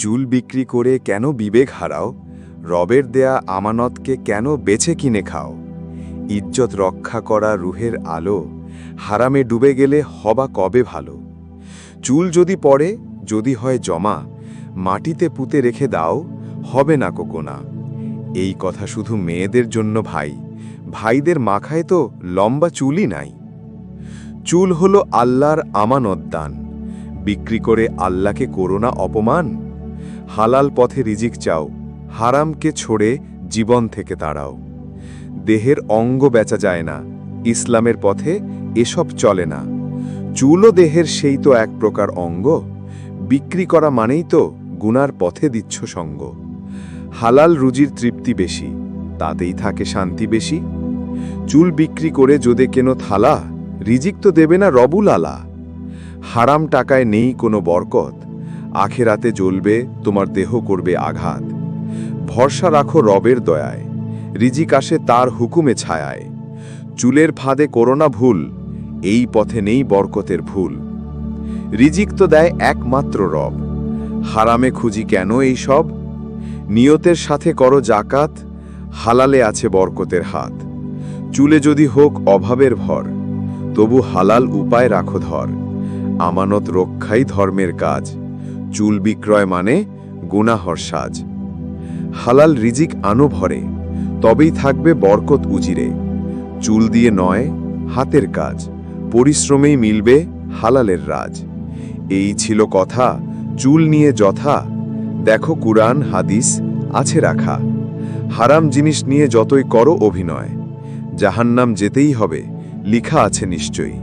চুল বিক্রি করে কেন বিবেক হারাও? রবের দেয়া আমানতকে কেন বেছে কিনে খাও? ইজ্জত রক্ষা করা রুহের আলো, হারামে ডুবে গেলে হবা কবে ভালো? চুল যদি পড়ে, যদি হয় জমা, মাটিতে পুঁতে রেখে দাও, হবে না কোকোনা। এই কথা শুধু মেয়েদের জন্য ভাই, ভাইদের মাখায় তো লম্বা চুলই নাই। চুল হলো আল্লাহর আমানত দান বিক্রি করে আল্লাহকে করোনা অপমান? হালাল পথে রিজিক চাও, হারামকে ছড়ে জীবন থেকে তাড়াও। দেহের অঙ্গ বেচা যায় না, ইসলামের পথে এসব চলে না। চুলও দেহের সেই তো এক প্রকার অঙ্গ, বিক্রি করা মানেই তো গুনার পথে দিচ্ছ সঙ্গ। হালাল রুজির তৃপ্তি বেশি, তাতেই থাকে শান্তি বেশি। চুল বিক্রি করে যদি কেন থালা, রিজিক তো দেবে না রবুল আলা। হারাম টাকায় নেই কোনো বরকত আখেরাতে জ্বলবে, তোমার দেহ করবে আঘাত। ভরসা রাখো রবের দয়ায়, রিজিক আসে তার হুকুমে ছায়ায়। চুলের ফাঁদে করোনা ভুল, এই পথে নেই বরকতের ভুল। রিজিক তো দেয় একমাত্র রব, হারামে খুঁজি কেন এই সব? নিয়তের সাথে করো জাকাত হালালে আছে বরকতের হাত। চুলে যদি হোক অভাবের ভর, তবু হালাল উপায় রাখো ধর, আমানত রক্ষাই ধর্মের কাজ। চুল বিক্রয় মানে গুনাহর সাজ। হালাল রিজিক আনো ভরে তবেই থাকবে বরকত উজিরে। চুল দিয়ে নয়, হাতের কাজ, পরিশ্রমেই মিলবে হালালের রাজ। এই ছিল কথা, চুল নিয়ে যথা, দেখো কুরআন, হাদিস আছে রাখা। হারাম জিনিস নিয়ে যতই করো অভিনয়, জাহান্নাম যেতেই হবে, লিখা আছে নিশ্চয়ই।